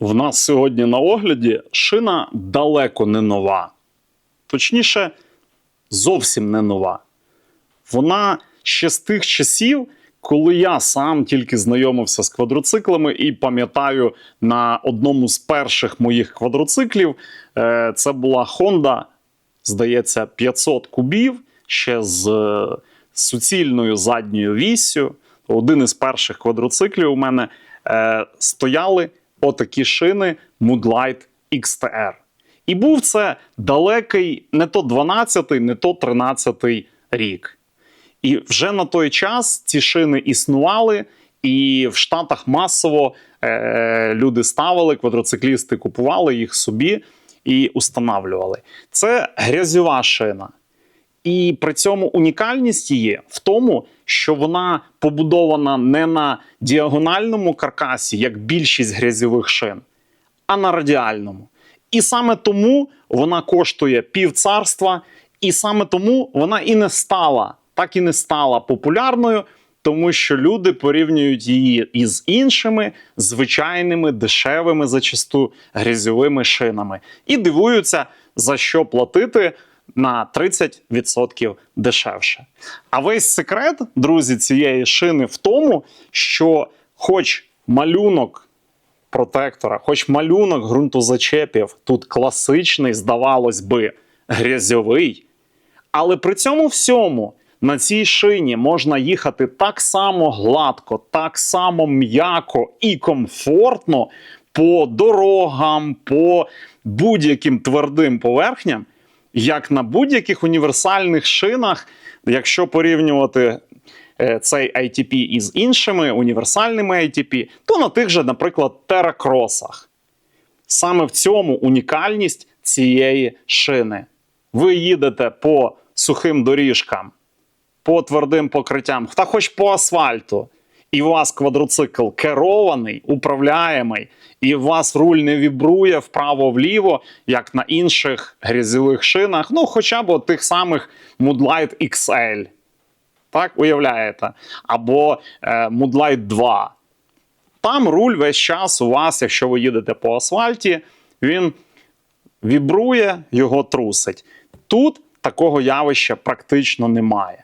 В нас сьогодні на огляді шина далеко не нова. Точніше, зовсім не нова. Вона ще з тих часів, коли я сам тільки знайомився з квадроциклами, і пам'ятаю, на одному з перших моїх квадроциклів е, це була Honda, здається, 500 кубів ще з е, суцільною задньою віссю. Один із перших квадроциклів у мене е, стояли отакі шини Moodlight XTR. І був це далекий не то 12-й, не то 13-й рік. І вже на той час ці шини існували, і в Штатах масово е, люди ставили, квадроциклісти купували їх собі і устанавлювали. Це грязьова шина. І при цьому унікальність її в тому, що вона побудована не на діагональному каркасі, як більшість грязьових шин, а на радіальному. І саме тому вона коштує півцарства, і саме тому вона і не стала, так і не стала популярною, тому що люди порівнюють її із іншими звичайними дешевими зачасту грязьовими шинами і дивуються, за що платити на 30% дешевше. А весь секрет, друзі, цієї шини в тому, що, хоч малюнок протектора, хоч малюнок ґрунтозачепів тут класичний, здавалось би, грязьовий, але при цьому всьому на цій шині можна їхати так само гладко, так само м'яко і комфортно по дорогам, по будь-яким твердим поверхням, як на будь-яких універсальних шинах, якщо порівнювати е, цей ITP із іншими універсальними ITP, то на тих же, наприклад, теракросах. Саме в цьому унікальність цієї шини. Ви їдете по сухим доріжкам, по твердим покриттям, та хоч по асфальту, і у вас квадроцикл керований, управляємий, і у вас руль не вібрує вправо-вліво, як на інших грязьових шинах, ну хоча б от тих самих Moodlight XL. Так, уявляєте? Або е, Moodlight 2. Там руль весь час у вас, якщо ви їдете по асфальті, він вібрує, його трусить. Тут такого явища практично немає.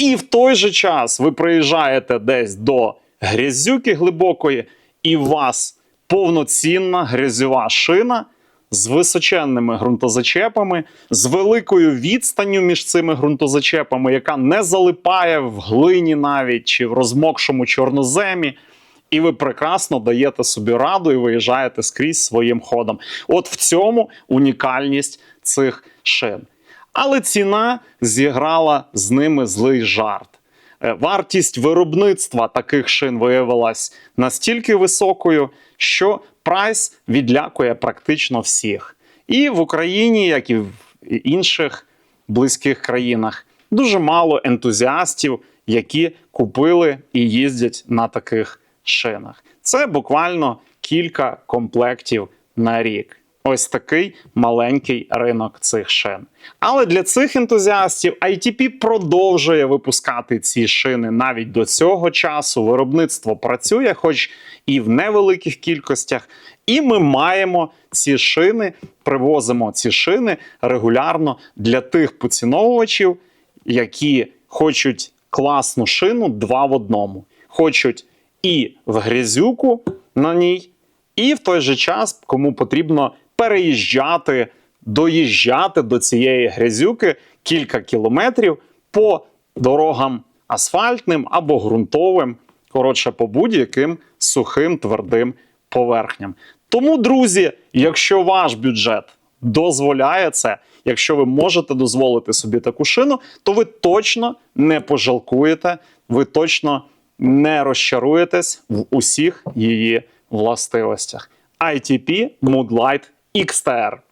І в той же час ви приїжджаєте десь до грязюки глибокої, і у вас повноцінна грязьова шина з височенними ґрунтозачепами, з великою відстанню між цими ґрунтозачепами, яка не залипає в глині навіть чи в розмокшому чорноземі. І ви прекрасно даєте собі раду і виїжджаєте скрізь своїм ходом. От в цьому унікальність цих шин. Але ціна зіграла з ними злий жарт. Е, Вартість виробництва таких шин виявилась настільки високою, що прайс відлякує практично всіх. І в Україні, як і в інших близьких країнах, дуже мало ентузіастів, які купили і їздять на таких шинах. Це буквально кілька комплектів на рік. Ось такий маленький ринок цих шин. Але для цих ентузіастів ITP продовжує випускати ці шини навіть до цього часу. Виробництво працює, хоч і в невеликих кількостях. І ми маємо ці шини, привозимо ці шини регулярно для тих поціновувачів, які хочуть класну шину два в одному. Хочуть і в грязюку на ній, і в той же час, кому потрібно переїжджати, доїжджати до цієї грязюки кілька кілометрів по дорогам асфальтним або ґрунтовим, коротше, по будь-яким сухим твердим поверхням. Тому, друзі, якщо ваш бюджет дозволяє це, якщо ви можете дозволити собі таку шину, то ви точно не пожалкуєте, ви точно не розчаруєтесь в усіх її властивостях. ITP Moodlight XTR.